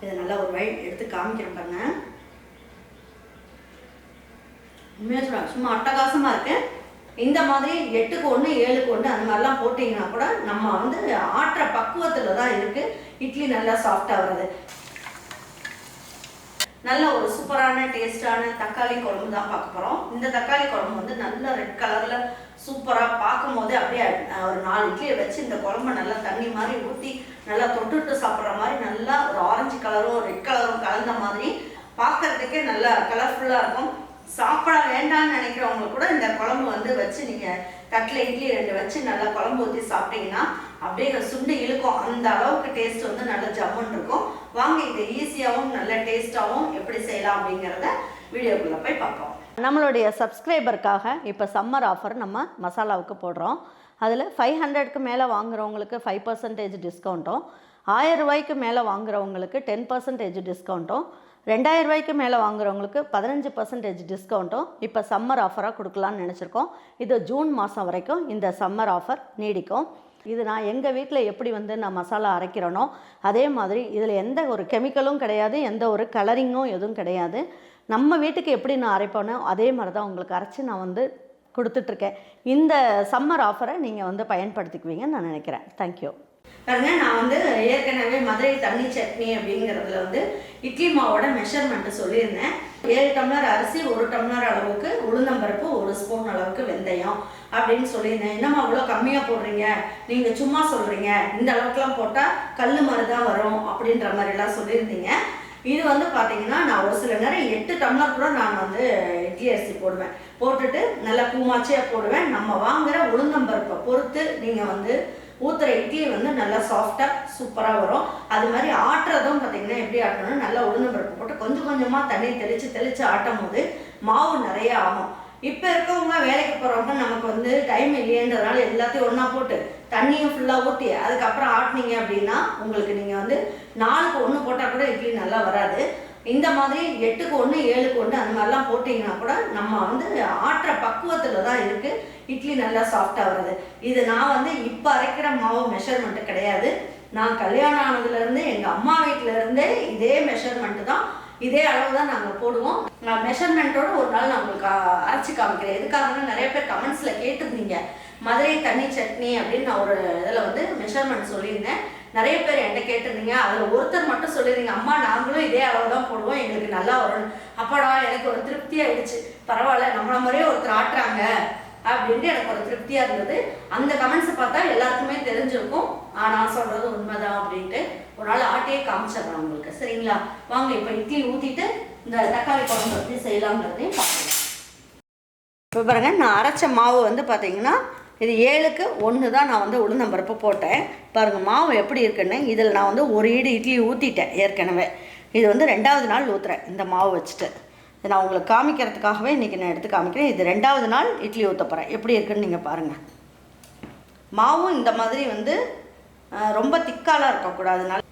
இதை நல்லா ஒரு வழி எடுத்து காமிக்கிறேன் பாருங்க. உண்மையாக சொல்கிறாங்க சும்மா அட்டகாசமாக இருக்கு இந்த மாதிரி எட்டுக்கு ஒன்று ஏழுக்கு ஒன்று அந்த மாதிரிலாம் போட்டிங்கன்னா கூட நம்ம வந்து ஆட்டுற பக்குவத்தில் தான் இருக்குது இட்லி நல்லா சாஃப்டாக வருது நல்ல ஒரு சூப்பரான டேஸ்டான தக்காளி குழம்பு தான் பார்க்க போகிறோம் இந்த தக்காளி குழம்பு வந்து நல்ல ரெட் கலரில் சூப்பராக பார்க்கும் போதே அப்படியே ஒரு நாலு இட்லியை வச்சு இந்த குழம்பை நல்லா தண்ணி மாதிரி ஊற்றி நல்லா தொட்டுட்டு சாப்பிட்ற மாதிரி நல்லா ஒரு ஆரஞ்சு கலரும் ரெட் கலரும் கலந்த மாதிரி பார்க்கறதுக்கே நல்லா கலர்ஃபுல்லாக இருக்கும். சாப்பிட வேண்டாம்னு நினைக்கிறவங்க கூட இந்த குழம்பு வந்து வச்சு நீங்கள் தட்டில் இட்லி ரெண்டு வச்சு நல்லா குழம்பு ஊற்றி சாப்பிட்டீங்கன்னா அப்படியே சுண்டு இழுக்கும். அந்த அளவுக்கு டேஸ்ட் வந்து நல்லா ஜம்முன்னு இருக்கும். வாங்க இதை ஈஸியாகவும் நல்ல டேஸ்ட்டாகவும் எப்படி செய்யலாம் அப்படிங்கிறத வீடியோக்குள்ளே போய் பார்ப்போம். நம்மளுடைய சப்ஸ்கிரைபருக்காக இப்போ சம்மர் ஆஃபர் நம்ம மசாலாவுக்கு போடுறோம். அதில் ஃபைவ் ஹண்ட்ரட்க்கு மேலே வாங்குறவங்களுக்கு ஃபைவ் பர்சன்டேஜ் டிஸ்கவுண்ட்டும் ஆயிரம் ரூபாய்க்கு மேலே வாங்குறவங்களுக்கு டென் பர்சன்டேஜ் டிஸ்கவுண்ட்டும் ரெண்டாயிரம் ரூபாய்க்கு மேலே வாங்குறவங்களுக்கு பதினஞ்சு பர்சன்டேஜ் டிஸ்கவுண்ட்டும் இப்போ சம்மர் ஆஃபராக கொடுக்கலான்னு நினச்சிருக்கோம். இது ஜூன் மாதம் வரைக்கும் இந்த சம்மர் ஆஃபர் நீடிக்கும். இது நான் எங்கள் வீட்டில் எப்படி வந்து நான் மசாலா அரைக்கிறேனோ அதே மாதிரி இதில் எந்த ஒரு கெமிக்கலும் கிடையாது எந்த ஒரு கலரிங்கும் எதுவும் கிடையாது. நம்ம வீட்டுக்கு எப்படி நான் அரைப்பேனோ அதே மாதிரி தான் உங்களுக்கு அரைச்சி நான் வந்து கொடுத்துட்ருக்கேன். இந்த சம்மர் ஆஃபரை நீங்கள் வந்து பயன்படுத்திக்குவீங்கன்னு நான் நினைக்கிறேன். தேங்க்யூ பாருங்க நான் வந்து ஏற்கனவே மதுரை தண்ணி சட்னி அப்படிங்கிறதுல வந்து இட்லி மாவோட மெஷர்மெண்ட்டு சொல்லியிருந்தேன். ஏழு டம்ளர் அரிசி ஒரு டம்ளர் அளவுக்கு உளுந்தம்பருப்பு ஒரு ஸ்பூன் அளவுக்கு வெந்தயம். அப்படின்னு சொல்லியிருந்தேன். என்னம்மா அவ்வளோ கம்மியாக போடுறீங்க? நீங்கள் சும்மா சொல்கிறீங்க இந்த அளவுக்குலாம் போட்டால் கல் மாதிரி தான் வரும் அப்படின்ற மாதிரிலாம் சொல்லியிருந்தீங்க. இது வந்து பார்த்தீங்கன்னா நான் ஒரு சில நேரம் எட்டு டம்ளர் கூட நான் வந்து இட்லி அரிசி போடுவேன். போட்டுட்டு நல்லா பூமாச்சியாக போடுவேன். நம்ம வாங்குகிற உளுந்தம்பருப்பை பொறுத்து நீங்கள் வந்து ஊற்றுற இட்லி வந்து நல்லா சாஃப்டாக சூப்பராக வரும். அது மாதிரி ஆட்டுறதும் பார்த்தீங்கன்னா எப்படி ஆட்டணும்னா நல்லா உளுந்தம்பருப்பு போட்டு கொஞ்சம் கொஞ்சமாக தண்ணி தெளித்து தெளித்து ஆட்டும் போது மாவு நிறைய ஆகும். இப்போ இருக்கவங்க வேலைக்கு போகிறவங்க நமக்கு வந்து டைம் இல்லையன்றதுனால எல்லாத்தையும் ஒன்றா போட்டு தண்ணியும் ஃபுல்லாக ஊற்றி அதுக்கப்புறம் ஆட்டினீங்க அப்படின்னா உங்களுக்கு நீங்கள் வந்து நாலுக்கு ஒன்று போட்டால் கூட இட்லி நல்லா வராது. இந்த மாதிரி எட்டுக்கு ஒன்று ஏழுக்கு ஒன்று அந்த மாதிரிலாம் போட்டிங்கன்னா கூட நம்ம வந்து ஆட்டுற பக்குவத்தில் தான் இருக்குது இட்லி நல்லா சாஃப்டாக வருது. இது நான் வந்து இப்போ அரைக்கிற மாவு மெஷர்மெண்ட்டு கிடையாது. நான் கல்யாணம் ஆனதுலேருந்து எங்கள் அம்மா வீட்டிலேருந்தே இதே மெஷர்மெண்ட்டு தான் இதே அளவு தான் நாங்கள் போடுவோம். நான் மெஷர்மெண்ட்டோட ஒரு நாள் நான் உங்களுக்கு அரைச்சி காமிக்கிறேன். எதுக்காகனா நிறைய பேர் கமெண்ட்ஸில் கேட்டிருந்தீங்க. மதுரை தண்ணி சட்னி அப்படின்னு நான் ஒரு இதில் வந்து மெஷர்மெண்ட் சொல்லியிருந்தேன். நிறைய பேர் என்கிட்ட கேட்டிருந்தீங்க. அதில் ஒருத்தர் மட்டும் சொல்லியிருந்தீங்க. அம்மா நாங்களும் இதே அளவு தான் போடுவோம். எங்களுக்கு நல்லா வரும். அப்பாடா எனக்கு ஒரு திருப்தி ஆயிடுச்சு. பரவாயில்ல நம்மள மாதிரியே ஒருத்தர் ஆட்டுறாங்க அப்படின்ட்டு எனக்கு ஒரு திருப்தியாக இருந்தது. அந்த கமெண்ட்ஸை பார்த்தா எல்லாருக்குமே தெரிஞ்சிருக்கும். நான் சொல்கிறது உண்மைதான் அப்படின்ட்டு ஒரு நாள் ஆட்டையே காமிச்சிடுறேன் உங்களுக்கு. சரிங்களா? வாங்க இப்போ இட்லி ஊற்றிட்டு இந்த தக்காளி குழம்பு எப்படி செய்யலாங்கிறதையும் பார்க்கலாம். இப்போ பாருங்க நான் அரைச்ச மாவு வந்து பார்த்தீங்கன்னா இது ஏழுக்கு ஒன்று தான் நான் வந்து உளுந்தம்பருப்பு போட்டேன். பாருங்கள் மாவு எப்படி இருக்குன்னு இதில் நான் வந்து ஒரு ஈடு இட்லி ஊற்றிட்டேன் ஏற்கனவே. இது வந்து ரெண்டாவது நாள் ஊற்றுறேன் இந்த மாவு வச்சுட்டு. இது நான் உங்களுக்கு காமிக்கிறதுக்காகவே இன்றைக்கி நான் எடுத்து காமிக்கிறேன். இது ரெண்டாவது நாள் இட்லி ஊற்ற போகிறேன் எப்படி இருக்குன்னு நீங்கள் பாருங்கள் மாவும் இந்த மாதிரி வந்து ரொம்ப திக்காலாம் இருக்கக்கூடாதுனால.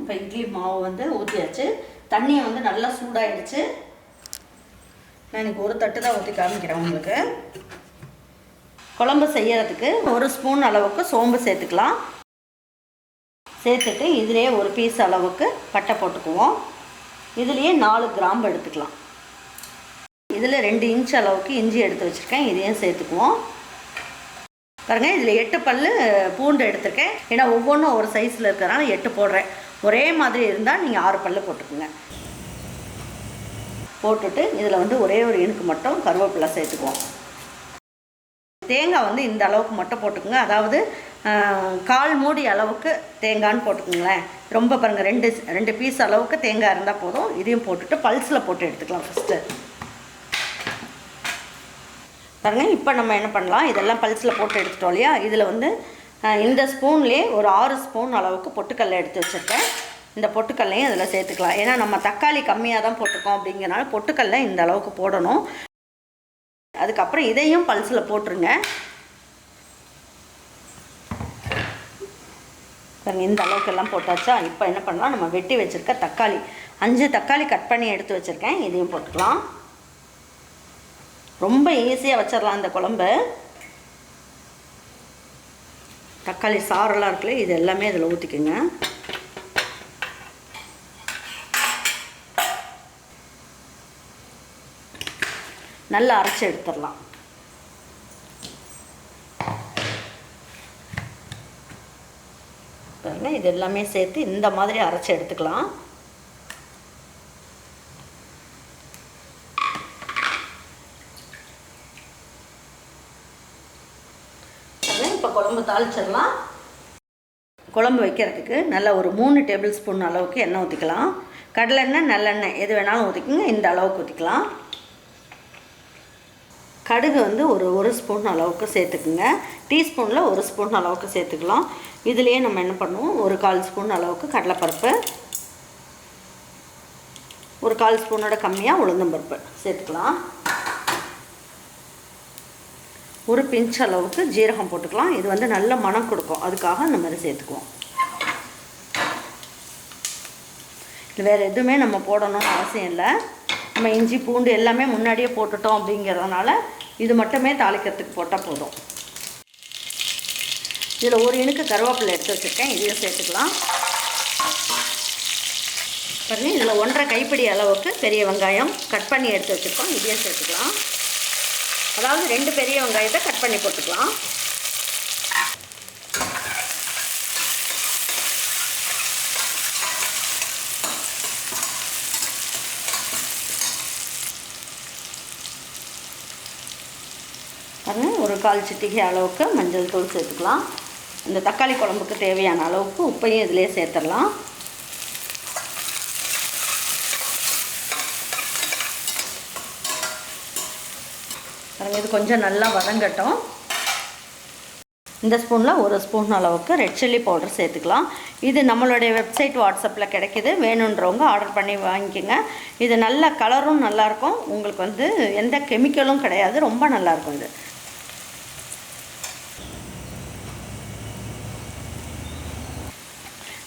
இப்போ இட்லி மாவு வந்து ஊற்றியாச்சு தண்ணியை வந்து நல்லா சூடாயிடுச்சு. நான் எனக்கு ஒரு தட்டு தான் ஊற்றி காமிக்கிறேன் உங்களுக்கு. குழம்பு செய்யறதுக்கு ஒரு ஸ்பூன் அளவுக்கு சோம்பு சேர்த்துக்கலாம். சேர்த்துட்டு இதிலே ஒரு பீஸ் அளவுக்கு பட்டை போட்டுக்குவோம். இதுலேயே நாலு கிராம்பு எடுத்துக்கலாம். இதில் ரெண்டு இன்ச் அளவுக்கு இஞ்சி எடுத்து வச்சுருக்கேன் இதையும் சேர்த்துக்குவோம். பாருங்கள் இதில் எட்டு பல்லு பூண்டு எடுத்திருக்கேன். ஏன்னா ஒவ்வொன்றும் ஒரு சைஸில் இருக்கிறனால எட்டு போடுறேன். ஒரே மாதிரி இருந்தால் நீங்கள் ஆறு பல்லு போட்டுக்குங்க. போட்டுட்டு இதில் வந்து ஒரே ஒரு இனுக்கு மட்டும் கருவேப்பிலை சேர்த்துக்குவோம். தேங்காய் வந்து இந்த அளவுக்கு மட்டும் போட்டுக்கோங்க. அதாவது கால் மூடி அளவுக்கு தேங்காய்னு போட்டுக்கோங்களேன். ரொம்ப பாருங்கள் ரெண்டு ரெண்டு பீஸ் அளவுக்கு தேங்காய் இருந்தால் போதும். இதையும் போட்டுட்டு பல்ஸில் போட்டு எடுத்துக்கலாம் ஃபஸ்ட்டு பாருங்க இப்போ நம்ம என்ன பண்ணலாம்? இதெல்லாம் பல்ஸில் போட்டு எடுத்துட்டோம் இல்லையா? இதில் வந்து இந்த ஸ்பூன்லேயே ஒரு ஆறு ஸ்பூன் அளவுக்கு பொட்டுக்கல்லை எடுத்து வச்சுருக்கேன். இந்த பொட்டுக்கல்லையும் இதில் சேர்த்துக்கலாம். ஏன்னா நம்ம தக்காளி கம்மியாக தான் போட்டிருக்கோம் அப்படிங்கிறனால பொட்டுக்கல்லை இந்த அளவுக்கு போடணும். அதுக்கப்புறம் இதையும் பல்ஸில் போட்டுருங்க. பாருங்க இந்த அளவுக்கு எல்லாம் போட்டாச்சா? இப்போ என்ன பண்ணலாம்? நம்ம வெட்டி வச்சுருக்க தக்காளி அஞ்சு தக்காளி கட் பண்ணி எடுத்து வச்சுருக்கேன். இதையும் போட்டுக்கலாம். ரொம்ப ஈஸியாக வச்சிடலாம் அந்த குழம்பு. தக்காளி சாரெல்லாம் இருக்குல்ல இது எல்லாமே இதில் ஊற்றிக்குங்க நல்லா அரைச்சி எடுத்துடலாம் பாருங்க இது எல்லாமே சேர்த்து இந்த மாதிரி அரைச்சி எடுத்துக்கலாம் இப்போ குழம்பு தாளிச்சிடலாம். குழம்பு வைக்கிறதுக்கு நல்ல ஒரு மூணு டேபிள் ஸ்பூன் அளவுக்கு எண்ணெய் ஊற்றிக்கலாம் கடலெண்ணெய் நல்லெண்ணெய் எது வேணாலும் ஊற்றிக்கோங்க இந்த அளவுக்கு ஊற்றிக்கலாம் கடுகு வந்து ஒரு ஒரு ஸ்பூன் அளவுக்கு சேர்த்துக்குங்க. டீஸ்பூனில் ஒரு ஸ்பூன் அளவுக்கு சேர்த்துக்கலாம். இதுலேயே நம்ம என்ன பண்ணுவோம்? ஒரு கால் ஸ்பூன் அளவுக்கு கடலைப்பருப்பு. ஒரு கால் ஸ்பூனோட கம்மியாக உளுந்தம்பருப்பு சேர்த்துக்கலாம். ஒரு பிஞ்ச் அளவுக்கு ஜீரகம் போட்டுக்கலாம். இது வந்து நல்ல மனம் கொடுக்கும். அதுக்காக இந்த மாதிரி சேர்த்துக்குவோம். இது வேறு எதுவுமே நம்ம போடணும்னு அவசியம் இல்லை. நம்ம இஞ்சி பூண்டு எல்லாமே முன்னாடியே போட்டுட்டோம் அப்படிங்கிறதுனால இது மட்டுமே தாளிக்கிறதுக்கு போட்டால் போதும். இதில் ஒரு இணுக்கு கருவேப்பிலை எடுத்து வச்சுருக்கேன். இதையும் சேர்த்துக்கலாம். பாருங்க இதில் ஒன்றரை கைப்பிடி அளவுக்கு பெரிய வெங்காயம் கட் பண்ணி எடுத்து வச்சுருக்கோம். இதையும் சேர்த்துக்கலாம். அதாவது ரெண்டு பெரிய வெங்காயத்தை கட் பண்ணி போட்டுக்கலாம். ஒரு கால் சிட்டிகை அளவுக்கு மஞ்சள் தூள் சேர்த்துக்கலாம். இந்த தக்காளி குழம்புக்கு தேவையான அளவுக்கு உப்பையும் இதிலே சேர்த்துடலாம். இது கொஞ்சம் நல்லா வதங்கட்டும். இந்த ஸ்பூனில் ஒரு ஸ்பூன் அளவுக்கு ரெட் சில்லி பவுடர் சேர்த்துக்கலாம். இது நம்மளுடைய வெப்சைட் வாட்ஸ்அப்பில் கிடைக்கிது. வேணுன்றவங்க ஆர்டர் பண்ணி வாங்கிக்கோங்க. இது நல்ல கலரும் நல்லாயிருக்கும் உங்களுக்கு வந்து எந்த கெமிக்கலும் கிடையாது. ரொம்ப நல்லாயிருக்கும் இது.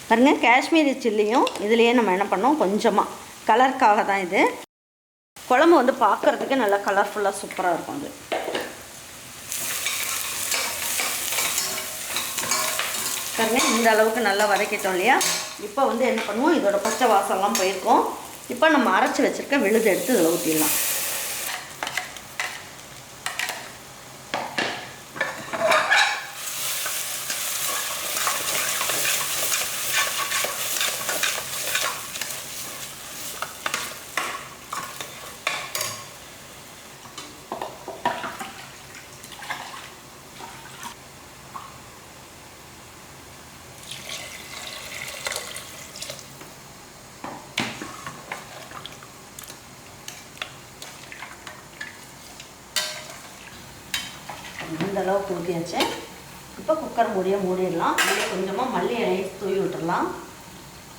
பாருங்கள் காஷ்மீரி சில்லியும் இதுலேயே நம்ம என்ன பண்ணோம்? கொஞ்சமாக கலருக்காக தான் இது. குழம்பு வந்து பார்க்குறதுக்கு நல்லா கலர்ஃபுல்லாக சூப்பராக இருக்கும் அது. பாருங்க இந்த அளவுக்கு நல்லா வதக்கிட்டோம் இல்லையா? இப்போ வந்து என்ன பண்ணுவோம்? இதோட பச்சை வாசம்லாம் போயிருக்கோம். இப்போ நம்ம அரைச்சி வச்சுருக்க விழுது எடுத்து இதில் ஊற்றிடலாம் இந்த அளவுக்கு ஊற்றியாச்சு இப்போ குக்கர் மூடிய மூடிடலாம். அப்படியே கொஞ்சமாக மல்லி இலையை தூவி விட்டுடலாம்.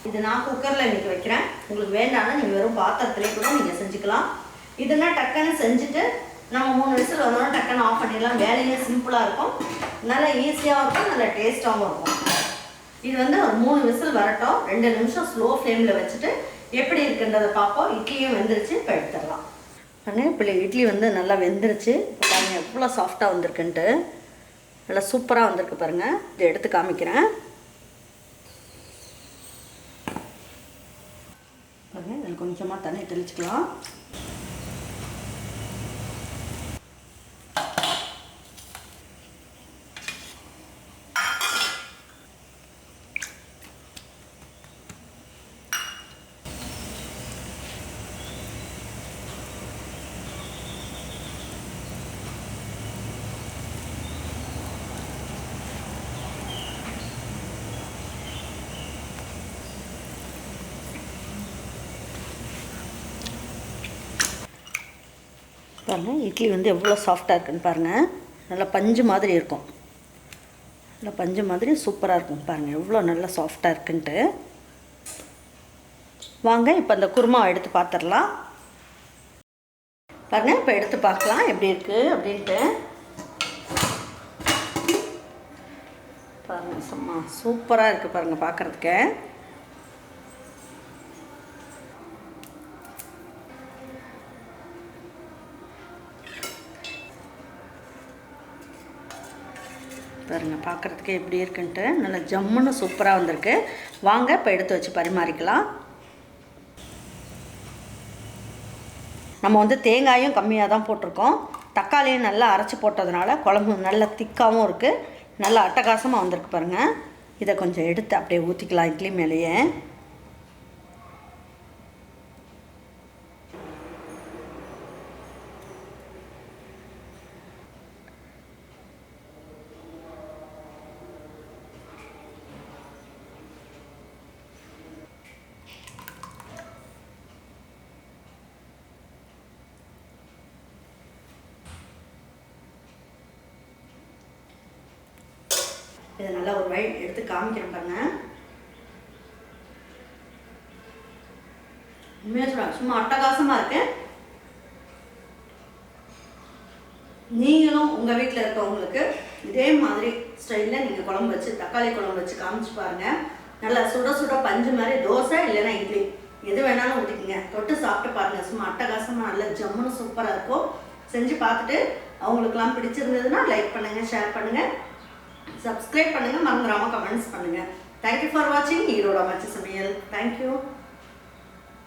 இது நான் குக்கரில் இன்றைக்கி வைக்கிறேன். உங்களுக்கு வேண்டாம்னா நீங்கள் வெறும் பாத்திரத்துலேயே கூட நீங்கள் செஞ்சுக்கலாம். இதுனா டக்குன்னு செஞ்சுட்டு நம்ம மூணு விசில் வந்தோம்னா டக்குன்னு ஆஃப் பண்ணிடலாம். வேலையே சிம்பிளாக இருக்கும். நல்லா ஈஸியாகவும் இருக்கும் நல்லா டேஸ்ட்டாகவும் இருக்கும். இது வந்து ஒரு மூணு விசில் வரட்டும். ரெண்டு நிமிஷம் ஸ்லோ ஃப்ளேமில் வச்சுட்டு எப்படி இருக்குன்றதை பார்ப்போம். இட்லியும் வெந்துருச்சு இப்போ எடுத்துடலாம். அண்ணே இப்போ இட்லி வந்து நல்லா வெந்துருச்சு. பாருங்கள் எவ்வளோ சாஃப்டாக வந்திருக்குன்ட்டு. நல்லா சூப்பராக வந்திருக்கு பாருங்கள் இதை எடுத்து காமிக்கிறேன். பாருங்க இதில் கொஞ்சமாக தண்ணி தெளிச்சுக்கலாம். பாருங்கள் இட்லி வந்து எவ்வளோ சாஃப்டாக இருக்குன்னு பாருங்கள் நல்லா பஞ்சு மாதிரி இருக்கும். நல்லா பஞ்சு மாதிரி சூப்பராக இருக்கும் பாருங்கள் எவ்வளோ நல்லா சாஃப்டாக இருக்குன்ட்டு. வாங்க இப்போ அந்த குருமாவை எடுத்து பார்த்துடலாம் பாருங்கள் இப்போ எடுத்து பார்க்கலாம் எப்படி இருக்குது அப்படின்ட்டு. பாருங்கள் சும்மா சூப்பராக இருக்குது பாருங்கள் பார்க்குறதுக்கு பாருங்க பார்க்குறதுக்கு எப்படி இருக்குன்ட்டு. நல்லா ஜம்முன்னு சூப்பராக வந்திருக்கு. வாங்க இப்போ எடுத்து வச்சு பரிமாறிக்கலாம். நம்ம வந்து தேங்காயும் கம்மியாக தான் போட்டிருக்கோம். தக்காளியும் நல்லா அரைச்சி போட்டதுனால குழம்பு நல்லா திக்காகவும் இருக்குது நல்லா அட்டகாசமாக வந்திருக்கு பாருங்கள் இதை கொஞ்சம் எடுத்து அப்படியே ஊற்றிக்கலாம் இட்லி மேலேயே. இதை நல்லா ஒரு வழி எடுத்து காமிக்கிறேன் பாருங்க. உண்மையாக சொல்கிறேன் சும்மா அட்டகாசமாக இருக்கு நீங்களும் உங்கள் வீட்டில் இருக்கவங்களுக்கு இதே மாதிரி ஸ்டைலில் நீங்கள் குழம்பு வச்சு தக்காளி குழம்பு வச்சு காமிச்சு பாருங்க. நல்லா சுட சுட பஞ்சு மாதிரி தோசை இல்லைன்னா இட்லி. எது வேணாலும் ஊற்றிக்கங்க தொட்டு சாப்பிட்டு பாருங்க. சும்மா அட்டகாசமாக நல்லா ஜம்முன்னு சூப்பராக இருக்கும். செஞ்சு பார்த்துட்டு அவங்களுக்குலாம் பிடிச்சிருந்ததுன்னா லைக் பண்ணுங்கள் ஷேர் பண்ணுங்கள் சப்ஸ்கிரைப் பண்ணுங்கள் மறந்துடாமல் கமெண்ட்ஸ் பண்ணுங்கள் தேங்க்யூ ஃபார் வாட்சிங் ஈரோட மச்ச சமையல். தேங்க்யூ